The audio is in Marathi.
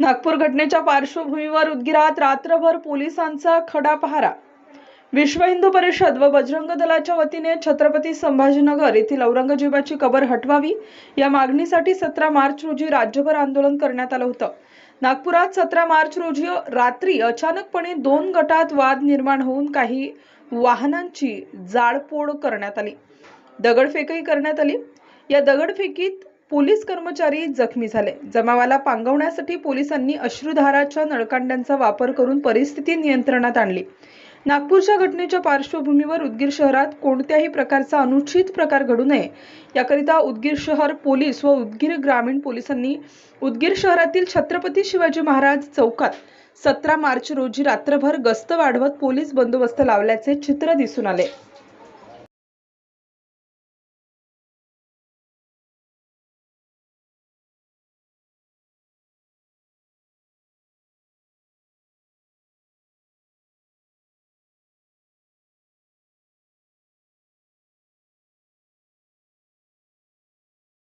नागपूर घटनेच्या पार्श्वभूमीवर उदगीरात रात्रभर पोलिसांचा खडा पहारा विश्व हिंदू परिषद व बजरंग दलाच्या वतीने छत्रपती संभाजीनगर येथील औरंगजेबाची कबर हटवावी या मागणीसाठी सतरा मार्च रोजी राज्यभर आंदोलन करण्यात आलं होतं. नागपुरात सतरा मार्च रोजी रात्री अचानकपणे दोन गटात वाद निर्माण होऊन काही वाहनांची जाळपोळ करण्यात आली. दगडफेकही करण्यात आली. या दगडफेकीत पोलीस कर्मचारी जखमी झाले. जमावाला पांगवण्यासाठी पोलिसांनी अश्रुधाराच्या नळकांड्यांचा वापर करून परिस्थिती नियंत्रणात आणली. नागपूरच्या घटनेच्या पार्श्वभूमीवर उदगीर शहरात कोणत्याही प्रकारचा अनुचित प्रकार घडू नये. याकरिता उदगीर शहर पोलीस व उदगीर ग्रामीण पोलिसांनी उदगीर शहरातील छत्रपती शिवाजी महाराज चौकात सतरा मार्च रोजी रात्रभर गस्त वाढवत पोलीस बंदोबस्त लावल्याचे चित्र दिसून आले.